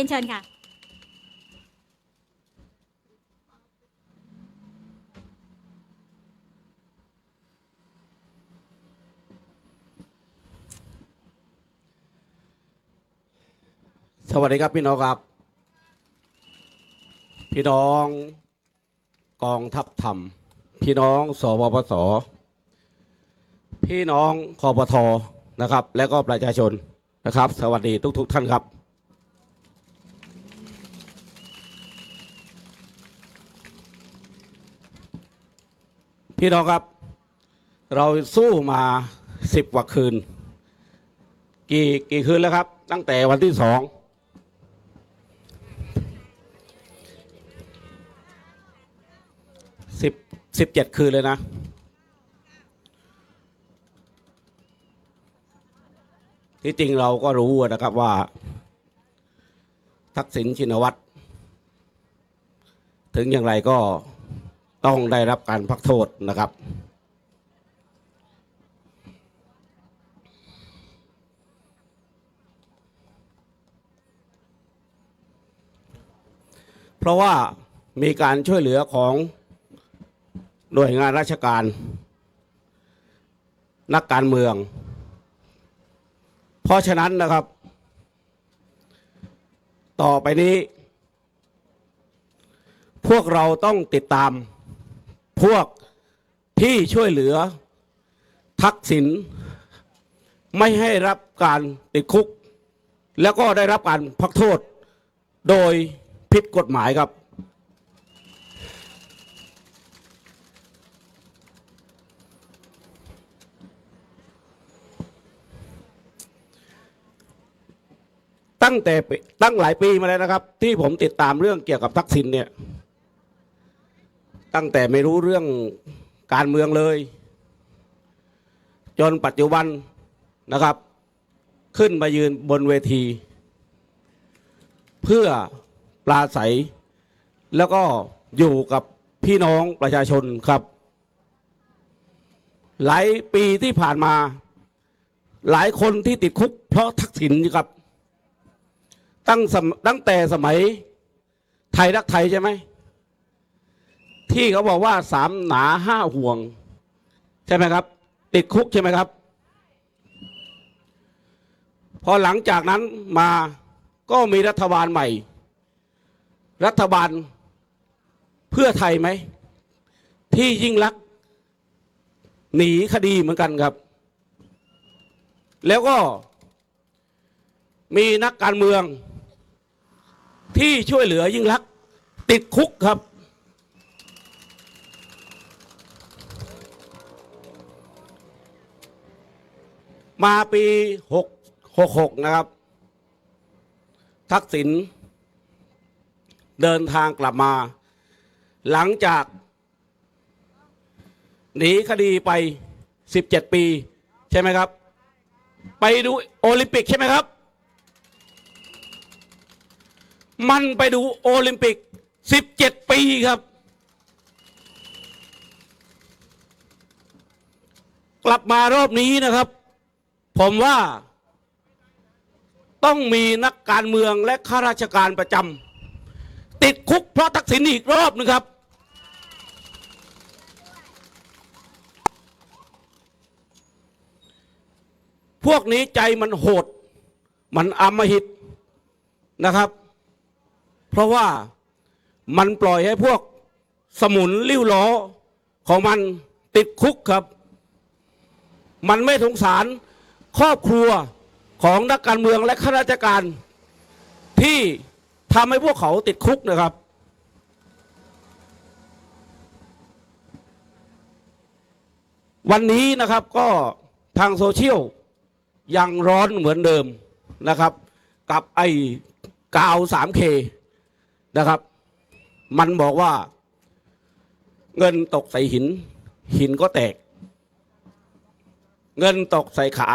รียนเชิญค่ะ สวัสดีครับพี่น้องครับ พี่น้องกองทัพธรรม พี่น้องสวปสพี่น้องคอปทนะครับ และก็ประชาชนนะครับ สวัสดีทุกๆท่านครับ พี่น้องครับ เราสู้มาสิบกว่าคืน กี่กี่คืนแล้วครับ ตั้งแต่วันที่สองสิบสิบเจ็ดคืนเลยนะ ที่จริงเราก็รู้นะครับว่า ทักษิณชินวัตร ถึงอย่างไรก็ ต้องได้รับการพักโทษนะครับ เพราะว่ามีการช่วยเหลือของหน่วยงานราชการ นักการเมือง เพราะฉะนั้นนะครับ ต่อไปนี้ พวกเราต้องติดตาม พวกที่ช่วยเหลือทักษิณไม่ให้รับการติดคุก แล้วก็ได้รับการพักโทษโดยผิดกฎหมายครับ ตั้งแต่ตั้งหลายปีมาแล้วนะครับ ที่ผมติดตามเรื่องเกี่ยวกับทักษิณเนี่ย ตั้งแต่ไม่รู้เรื่องการเมืองเลย จนปัจจุบันนะครับ ขึ้นมายืนบนเวที เพื่อปลาใส แล้วก็อยู่กับพี่น้องประชาชนครับ หลายปีที่ผ่านมา หลายคนที่ติดคุกเพราะทักษิณครับ ตั้งตั้งแต่สมัยไทยรักไทยใช่ไหม ที่เขาบอกว่าสามหนาห้าห่วง ใช่ไหมครับ ติดคุกใช่ไหมครับ พอหลังจากนั้นมาก็มีรัฐบาลใหม่ รัฐบาลเพื่อไทยไหม ที่ยิ่งลักษณ์หนีคดีเหมือนกันครับ แล้วก็มีนักการเมืองที่ช่วยเหลือยิ่งลักษณ์ติดคุกครับ มาปีหกหกหกนะครับ ทักษิณเดินทางกลับมา หลังจากหนีคดีไปสิบเจ็ดปี ใช่ไหมครับ ไปดูโอลิมปิกใช่ไหมครับ มันไปดูโอลิมปิกสิบเจ็ดปีครับ กลับมารอบนี้นะครับ ผมว่าต้องมีนักการเมืองและข้าราชการประจำติดคุกเพราะทักษิณอีกรอบหนึงครับ พวกนี้ใจมันโหด มันอำมหิตนะครับ เพราะว่ามันปล่อยให้พวกสมุนลิ้วล้อของมันติดคุกครับ มันไม่สงสาร ครอบครัวของนักการเมืองและข้าราชการที่ทำให้พวกเขาติดคุกนะครับ วันนี้นะครับก็ทางโซเชียลยังร้อนเหมือนเดิมนะครับ กับไอ้กาว 3K นะครับ มันบอกว่า เงินตกใส่หิน หินก็แตก เงินตกใส่ขา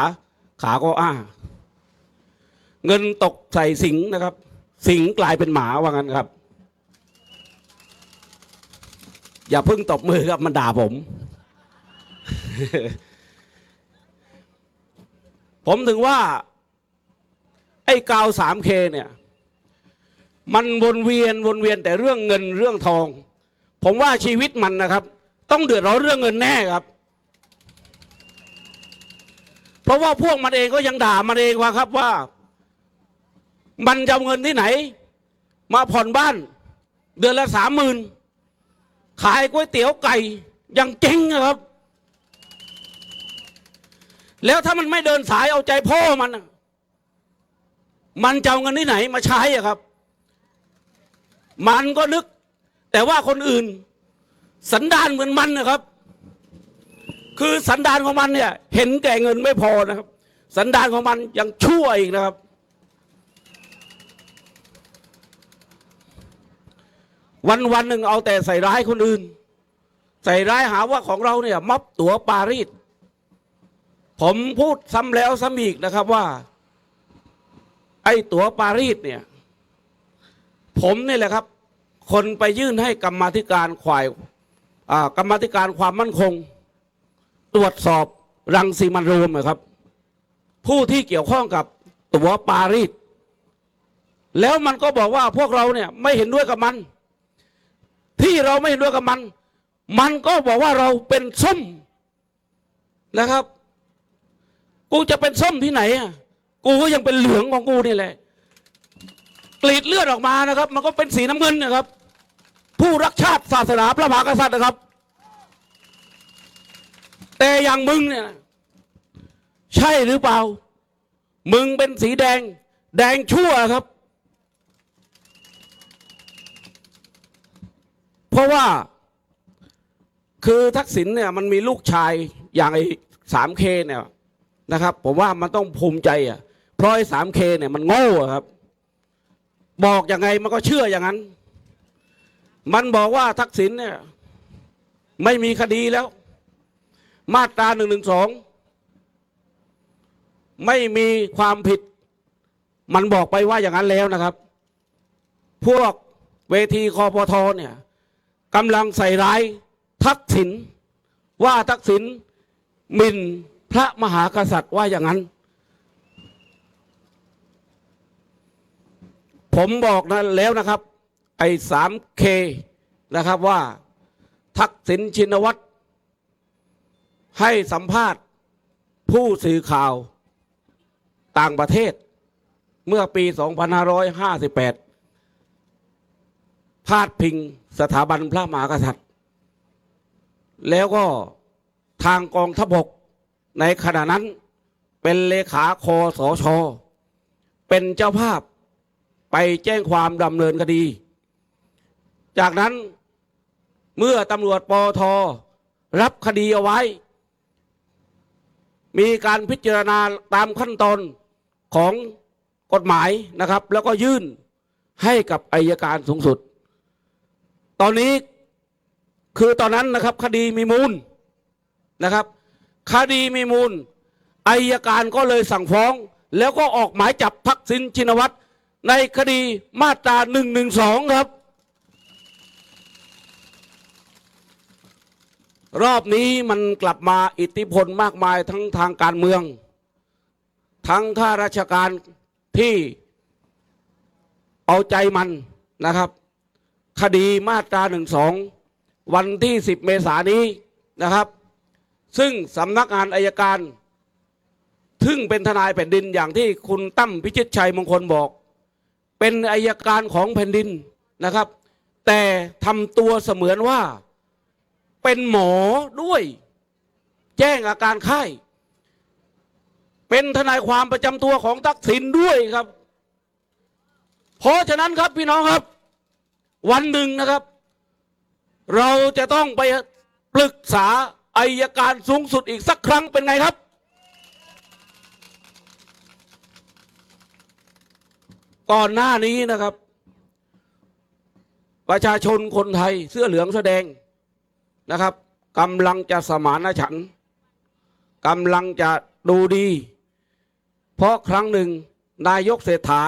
ขาก็อ้า เงินตกใส่สิงนะครับ สิงกลายเป็นหมาว่างั้นครับ อย่าเพิ่งตบมือครับมันด่าผม ผมถึงว่า ไอ้กาว 3K เนี่ย มันวนเวียนวนเวียนแต่เรื่องเงินเรื่องทอง ผมว่าชีวิตมันนะครับ ต้องเดือดร้อนเรื่องเงินแน่ครับ เพราะว่าพวกมันเองก็ยังด่ามันเองว่าครับว่า มันจะเอาเงินที่ไหน มาผ่อนบ้าน เดือนละสามหมื่นขายก๋วยเตี๋ยวไก่ยังเจ๊งอะครับ แล้วถ้ามันไม่เดินสายเอาใจพ่อมัน มันจะเอาเงินที่ไหนมาใช้อะครับ มันก็นึก แต่ว่าคนอื่น สันดานเหมือนมันนะครับ คือสันดานของมันเนี่ย เห็นแก่เงินไม่พอนะครับ สันดานของมันยังชั่วอีกนะครับ วันวันหนึ่งเอาแต่ใส่ร้ายคนอื่น ใส่ร้ายหาว่าของเราเนี่ยม็อบตั๋วปารีสผมพูดซ้ำแล้วซ้ำอีกนะครับว่า ไอ้ตั๋วปารีสเนี่ย ผมนี่แหละครับ คนไปยื่นให้กรรมธิการข่ายกรรมธิการความมั่นคง ตรวจสอบรังสีมันโรมนะครับ ผู้ที่เกี่ยวข้องกับตัวปารีสแล้วมันก็บอกว่าพวกเราเนี่ยไม่เห็นด้วยกับมัน ที่เราไม่เห็นด้วยกับมัน มันก็บอกว่าเราเป็นส้มนะครับ กูจะเป็นส้มที่ไหนอะกูก็ยังเป็นเหลืองของกูนี่แหละกรีดเลือดออกมานะครับ มันก็เป็นสีน้ำเงินนะครับ ผู้รักชาติศาสนาพระมหากษัตริย์นะครับ แต่อย่างมึงเนี่ย ใช่หรือเปล่า มึงเป็นสีแดง แดงชั่วครับ เพราะว่า คือทักษิณเนี่ย มันมีลูกชายอย่างไอ้สามเคเนี่ยนะครับ ผมว่ามันต้องภูมิใจอะเพราะไอ้สามเคเนี่ยมันโง่ครับ บอกยังไงมันก็เชื่ออย่างนั้น มันบอกว่าทักษิณเนี่ย ไม่มีคดีแล้ว มาตราหนึ่งหนึ่งสองไม่มีความผิด มันบอกไปว่าอย่างนั้นแล้วนะครับ พวกเวทีคอปทเนี่ยกำลังใส่ร้ายทักษิณว่าทักษิณมินพระมหากษัตริย์ว่าอย่างนั้น ผมบอกนะแล้วนะครับ ไอ้สามเคนะครับว่า ทักษิณชินวัตร ให้สัมภาษณ์ผู้สื่อข่าวต่างประเทศ เมื่อปี 2558 พาดพิงสถาบันพระมหากษัตริย์ แล้วก็ทางกองทัพบกในขณะนั้นเป็นเลขาคอสอชอเป็นเจ้าภาพไปแจ้งความดำเนินคดี จากนั้นเมื่อตำรวจปอทรับคดีเอาไว้ มีการพิจารณาตามขั้นตอนของกฎหมายนะครับ แล้วก็ยื่นให้กับอายการสูงสุด ตอนนี้คือตอนนั้นนะครับคดีมีมูลนะครับ คดีมีมูลอายการก็เลยสั่งฟ้อง แล้วก็ออกหมายจับทักษิณชินวัตรในคดีมาตราหนึ่งหนึ่งสองครับ รอบนี้มันกลับมาอิทธิพลมากมายทั้งทางการเมือง ทั้งข้าราชการที่เอาใจมันนะครับ คดีมาตราหนึ่งสองวันที่ 10 เมษายนนี้นะครับ ซึ่งสำนักงานอายการ ซึ่งเป็นทนายแผ่นดินอย่างที่คุณตั้มพิชิตชัยมงคลบอก เป็นอายการของแผ่นดินนะครับ แต่ทำตัวเสมือนว่า เป็นหมอด้วย แจ้งอาการไข้ เป็นทนายความประจำตัวของทักษิณด้วยครับ เพราะฉะนั้นครับพี่น้องครับ วันหนึ่งนะครับ เราจะต้องไปปรึกษาอายการสูงสุดอีกสักครั้งเป็นไงครับ ก่อนหน้านี้นะครับ ประชาชนคนไทยเสื้อเหลืองเสื้อแดง นะครับกำลังจะสมานฉันท์กำลังจะดูดี เพราะครั้งหนึ่งนายกเศรษฐา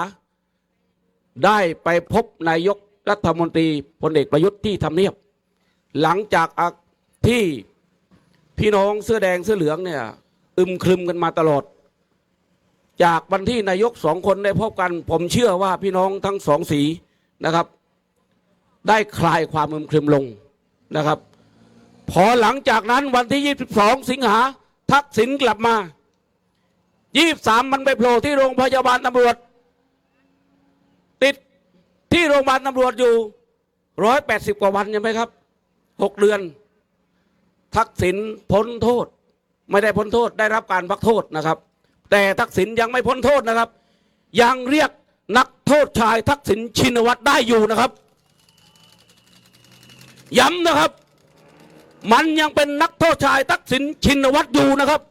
ได้ไปพบนายกรัฐมนตรีพลเอกประยุทธ์ที่ทำเนียบ หลังจากที่พี่น้องเสื้อแดงเสื้อเหลืองเนี่ยอึมครึมกันมาตลอด จากวันที่นายกสองคนได้พบกัน ผมเชื่อว่าพี่น้องทั้งสองสีนะครับ ได้คลายความมึมครึมลงนะครับ พอหลังจากนั้นวันที่ 22 สิงหา ทักษิณกลับมา 23 มันไปโผล่ที่โรงพยาบาลตำรวจ ติดที่โรงพยาบาลตำรวจอยู่ 180 กว่าวันใช่ไหมครับ 6 เดือน ทักษิณพ้นโทษ ไม่ได้พ้นโทษได้รับการพักโทษนะครับ แต่ทักษิณยังไม่พ้นโทษนะครับ ยังเรียกนักโทษชายทักษิณชินวัตรได้อยู่นะครับ ย้ำนะครับ มันยังเป็นนักโทษชายทักษิณชินวัตรอยู่นะครับ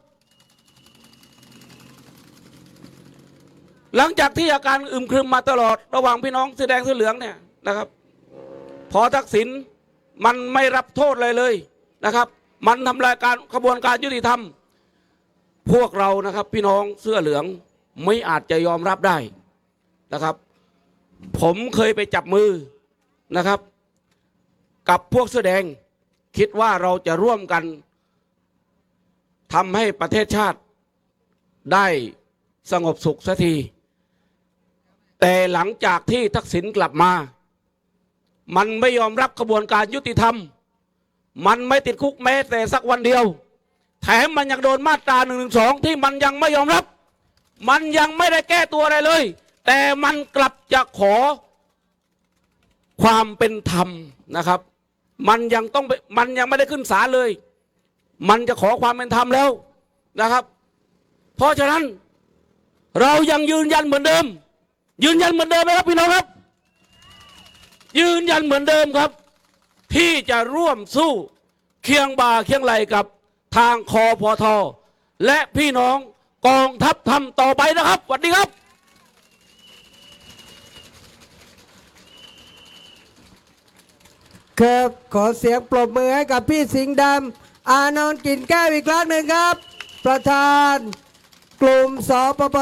หลังจากที่อาการอึมครึมมาตลอด ระหว่างพี่น้องเสื้อแดงเสื้อเหลืองเนี่ยนะครับ พอทักษิณมันไม่รับโทษเลยเลยนะครับ มันทำลายการขบวนการยุติธรรม พวกเรานะครับ พี่น้องเสื้อเหลืองไม่อาจจะยอมรับได้นะครับ ผมเคยไปจับมือนะครับ กับพวกเสื้อแดง คิดว่าเราจะร่วมกันทำให้ประเทศชาติได้สงบสุขสักที แต่หลังจากที่ทักษิณกลับมา มันไม่ยอมรับกระบวนการยุติธรรม มันไม่ติดคุกแม้แต่สักวันเดียว แถมมันยังโดนมาตราหนึ่งหนึ่งสองที่มันยังไม่ยอมรับ มันยังไม่ได้แก้ตัวอะไรเลย แต่มันกลับจะขอความเป็นธรรมนะครับ มันยังต้องไปมันยังไม่ได้ขึ้นศาลเลย มันจะขอความเป็นธรรมแล้วนะครับ เพราะฉะนั้นเรายังยืนยันเหมือนเดิม ยืนยันเหมือนเดิมไหมครับพี่น้องครับ ยืนยันเหมือนเดิมครับ ที่จะร่วมสู้เคียงบ่าเคียงไหลกับทางคอพอทอและพี่น้องกองทัพทำต่อไปนะครับสวัสดีครับ ครับขอเสียงปรบมือให้กับพี่สิงห์ดำอานนท์กลินแก้วอีกครั้งหนึ่งครับ ประธานกลุ่มสปป